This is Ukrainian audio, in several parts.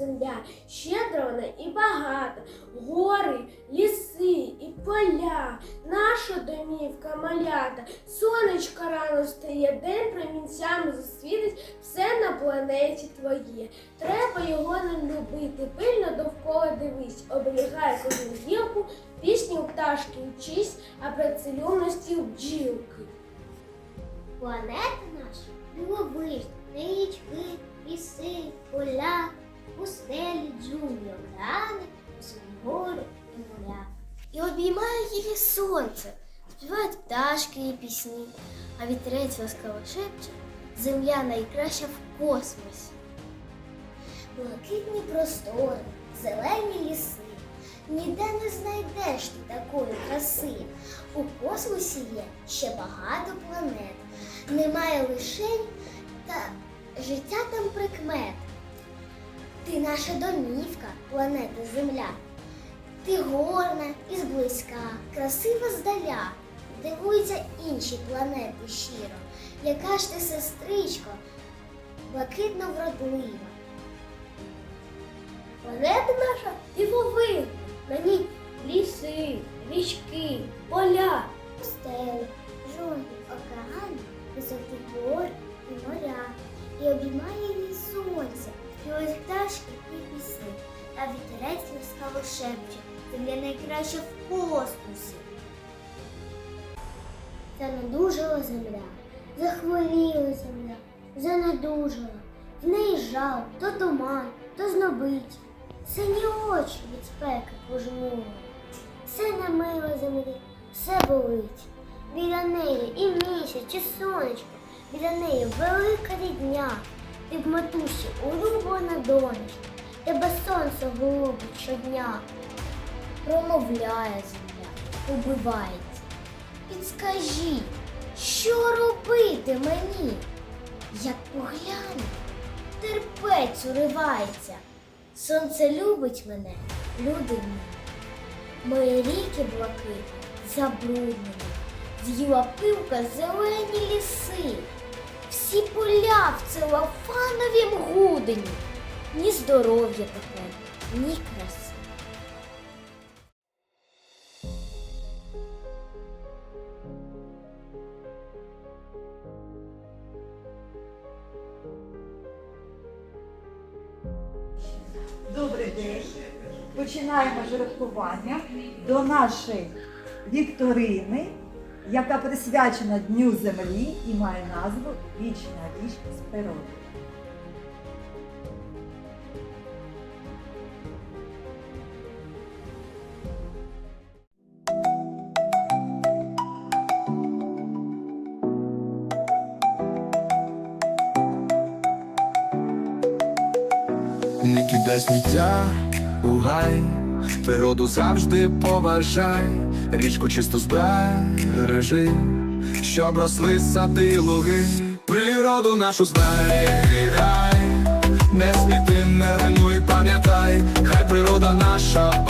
земля, щедра вона і багата, гори, ліси і поля, наша домівка малята, сонечко рано стає, день промінцями засвітить все на планеті твоє. Треба його не любити, пильно довкола дивись, оберігай кожну гілку, пісні пташки вчись, а працелюбності у бджілки. Планета наша дивовижна, річки, ліси, поля, пустелі, джунглі, океани, гори і моря. І обіймає її сонце, співають пташки і пісні, а вітерець ласкаво шепче, земля найкраща в космосі. Блакитні простори, зелені ліси. Ніде не знайдеш ти такої краси. У космосі є ще багато планет. Немає лишень та життя там прикмет. Ти наша домівка, планета Земля. Ти горна і зблизька, красива здаля. Дивуються інші планети щиро. Яка ж ти сестричко, блакитно вродлива. Планета наша дивовижна, на ній ліси, річки, поля. Стелі, жовті, океани, високі гори і моря, і обіймає пташки і пісні, а вітерець ласкаво шепче, земля найкраща в космосі. Занедужала земля, захворіла земля, занедужала, в неї жал, то туман, то знобить, сині очі від спеки пожмурили. Все намило землі, все болить. Біля неї і місяць, і сонечко, біля неї велика рідня. Ти в матусі улюблена донечка, тебе сонце голубить щодня. Промовляє земля, убивається. Підскажіть, що робити мені? Як погляну, терпець уривається. Сонце любить мене, люди ні. Мої ріки блакитні, забруднені, з'їла пилка зелені ліси, всі поля в целофановім гудені, ні здоров'я тепер, ні краси. Добрий день. Починаємо жеребкування до нашої вікторини, яка присвячена Дню Землі і має назву Вічна річ з природи. Не кидай сміття у гай, природу завжди поважай, річку чисто збережи, щоб росли сади і луги, природу нашу зберігай, не сміти, не ренуй, пам'ятай, хай природа наша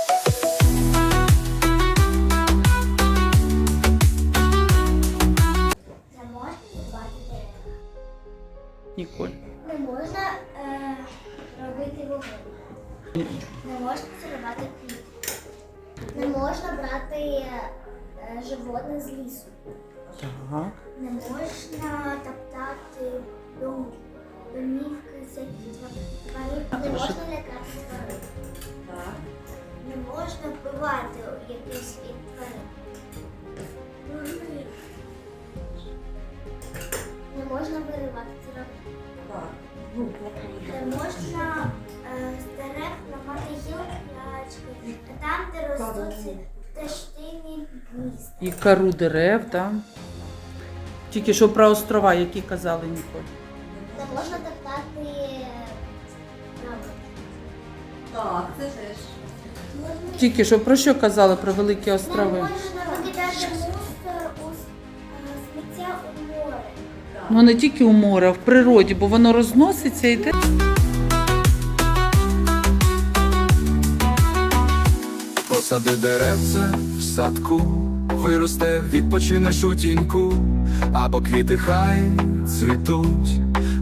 Ніколь. Не можна е, робити вогонь. Не можна зривати квіти. Не можна брати е, животних з лісу. Так. Не можна топтати дом, домівки всяких тварин. Не можна лякати тварин. Так. Не можна вбивати якісь тварин. Можна виривати траву. Так. Ну? Не можна е, з дерев ламати гілки, а там, де ростуть ці пташині гнізда. І кору дерев, так? Тільки що про острова, які казали Ніколь. Не можна топтати траву. Так, це теж. Тільки що про що казали про великі острови? можна викидати е, сміття у море. Ну не тільки у море, а в природі, бо воно розноситься і йде. Посади деревце в садку, виросте, відпочинеш у тіньку, або квіти хай цвітуть,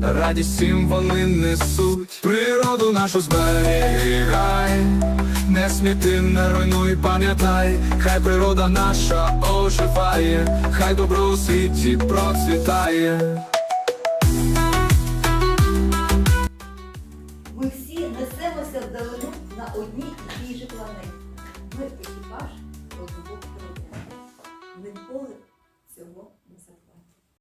радість всім вони несуть. Природу нашу зберігай, сміти, не руйнуй, пам'ятай, хай природа наша оживає, хай добро у світі процвітає. Ми всі несемося вдалину на одній і тій же планеті. Ми екіпаж одного корабля. Ніколи цього не забувайте.